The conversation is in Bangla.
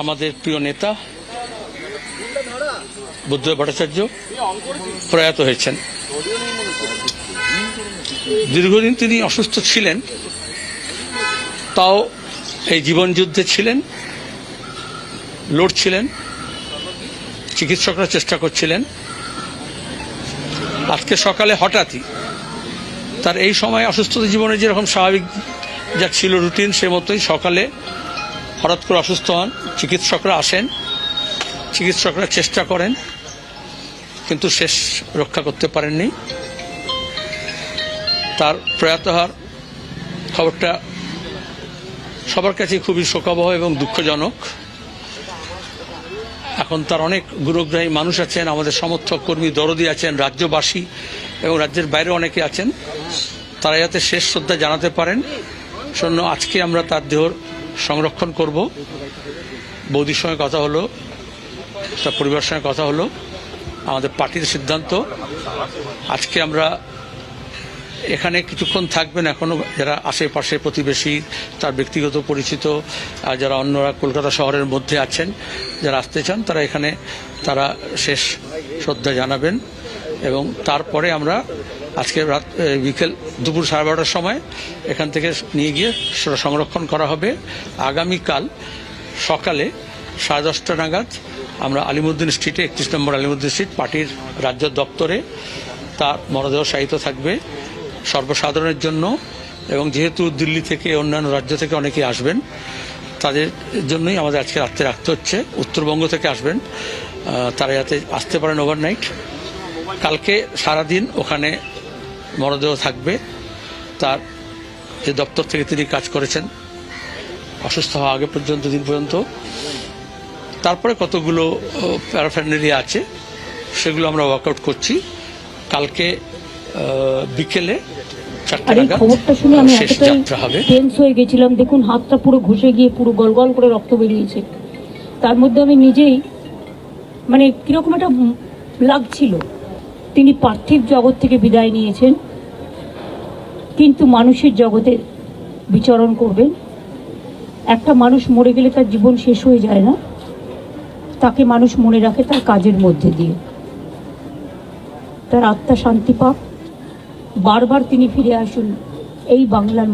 আমাদের প্রিয় নেতা বুদ্ধদেব ভট্টাচার্য প্রয়াত হয়েছেন। দীর্ঘদিন তিনি অসুস্থ ছিলেন, তাও এই জীবনযুদ্ধে ছিলেন, লড়ছিলেন, চিকিৎসকরা চেষ্টা করছিলেন। আজকে সকালে হঠাৎই তার এই সময় অসুস্থতা জীবনে যেরকম স্বাভাবিক যা ছিল রুটিন, সে মতোই সকালে হঠাৎ করে অসুস্থ হন, চিকিৎসকরা আসেন, চিকিৎসকরা চেষ্টা করেন, কিন্তু শেষ রক্ষা করতে পারেননি। তার প্রয়াত হওয়ার খবরটা সবার কাছে খুবই শোকাবহ এবং দুঃখজনক। এখন তার অনেক গুরুগ্রাহী মানুষ আছেন, আমাদের সমর্থক, কর্মী, দরদি আছেন, রাজ্যবাসী এবং রাজ্যের বাইরে অনেকে আছেন। তারা যাতে শেষ শ্রদ্ধা জানাতে পারেন শূন্য আজকে আমরা তার দেহ সংরক্ষণ করব। বৌদির সঙ্গে কথা হলো, তার পরিবারের সঙ্গে কথা হলো, আমাদের পার্টির সিদ্ধান্ত। আজকে আমরা এখানে কিছুক্ষণ থাকবেন এখনও যারা আশেপাশে প্রতিবেশী, তার ব্যক্তিগত পরিচিত, আর যারা অন্যরা কলকাতা শহরের মধ্যে আছেন, যারা আসতে চান, তারা এখানে, তারা শেষ শ্রদ্ধা জানাবেন। এবং তারপরে আমরা আজকে রাত বিকেল দুপুর সাড়ে বারোটার সময় এখান থেকে নিয়ে গিয়ে সেটা সংরক্ষণ করা হবে। আগামীকাল সকালে সাড়ে দশটা নাগাদ আমরা আলিমুদ্দিন স্ট্রিটে, একত্রিশ নম্বর আলিমুদ্দিন স্ট্রিট পার্টির রাজ্য দপ্তরে তার মরদেহ সাহিত্য থাকবে সর্বসাধারণের জন্য এবং যেহেতু দিল্লি থেকে অন্যান্য রাজ্য থেকে অনেকে আসবেন, তাদের জন্যই আমাদের আজকে রাত্রে রাখতে হচ্ছে। উত্তরবঙ্গ থেকে আসবেন তারা যাতে আসতে পারেন ওভারনাইট কালকে সারাদিন ওখানে মরদেহ থাকবে। তার যে দপ্তর থেকে তিনি কাজ করেছেন অসুস্থ হওয়া আগে পর্যন্ত দিন পর্যন্ত। তারপরে কতগুলো প্যারাফ্যান্ডারি আছে সেগুলো আমরা ওয়ার্কআউট করছি। কালকে বিকেলে চারটে আর এই খবরটা শুনে আমি শেষ এতটাই টেন্স হয়ে গেছিলাম। দেখুন হাতটা পুরো ঘষে গিয়ে পুরো গল গল করে রক্ত বেরিয়েছে। তার মধ্যে আমি নিজেই মানে কীরকম একটা লাগছিল। তিনি পার্থিব জগৎ থেকে বিদায় নিয়েছেন। কিন্তু মানুষের জগতে বিচরণ করবেন। একটা মানুষ মরে গেলে তার জীবন শেষ হয়ে যায় না। তাকে মানুষ মনে রাখে তার কাজের মধ্যে দিয়ে। তার আত্মা শান্তি পাক। বারবার তিনি ফিরে আসুন এই বাংলার